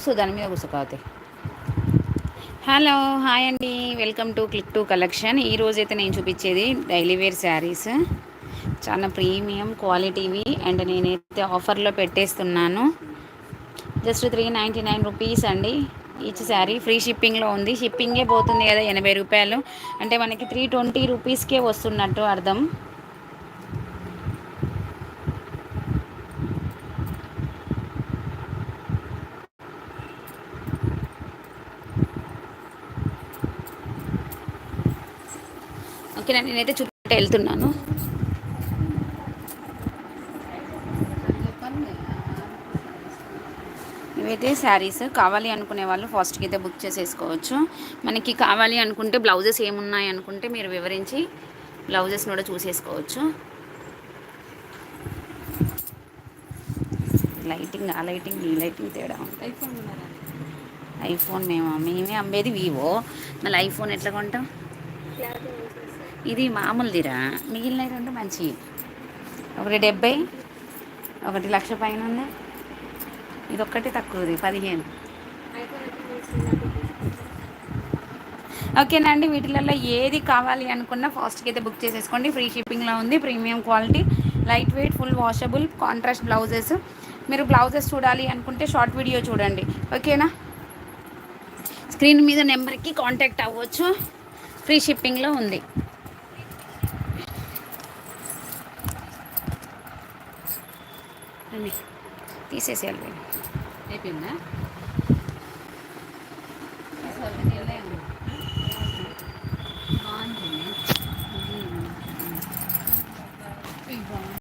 కూర్చో దాని మీద కూర్చో హలో హాయ్ అండి. Welcome to click to collection ఈరోజైతే నేను చూపించేది డైలీ వేర్ శారీస్. చాలా ప్రీమియం క్వాలిటీవి. అండ్ నేనైతే ఆఫర్లో పెట్టేస్తున్నాను. Just three ninety nine rupees అండి. ఈచ్ శారీ ఫ్రీ షిప్పింగ్లో ఉంది. షిప్పింగే పోతుంది కదా ఎనభై రూపాయలు. అంటే మనకి త్రీ ట్వంటీ రూపీస్కే వస్తున్నట్టు అర్థం. ఓకేనా నేనైతే చుట్టూ వెళ్తున్నాను. ఇవైతే శారీస్ కావాలి అనుకునే వాళ్ళు ఫాస్ట్కి అయితే బుక్ చేసేసుకోవచ్చు. మనకి కావాలి అనుకుంటే బ్లౌజెస్ ఏమున్నాయి అనుకుంటే మీరు వివరించి బ్లౌజెస్ కూడా చూసేసుకోవచ్చు. లైటింగ్ ఆ లైటింగ్ ఈ లైటింగ్ తేడా ఉంటాయి ఐఫోన్ మేము? మేమే అమ్మేది వివో. మళ్ళీ ఐఫోన్ ఎట్లా కొంటాం. ఇది మామూలుదిరా. మిగిలిన రెండు మంచి ఒకటి డెబ్బై ఒకటి లక్ష పైన ఉంది. ఇది ఒక్కటి తక్కువది పదిహేను. ఓకేనండి వీటిలలో ఏది కావాలి అనుకున్నా ఫాస్ట్కి అయితే బుక్ చేసేసుకోండి. ఫ్రీ షిప్పింగ్లో ఉంది premium quality lightweight full washable contrast blouses. మీరు బ్లౌజెస్ చూడాలి అనుకుంటే షార్ట్ వీడియో చూడండి. ఓకేనా? స్క్రీన్ మీద నెంబర్కి కాంటాక్ట్ అవ్వచ్చు. ఫ్రీ షిప్పింగ్లో ఉంది. తీసేసేయాలి. అయిపోయిందా?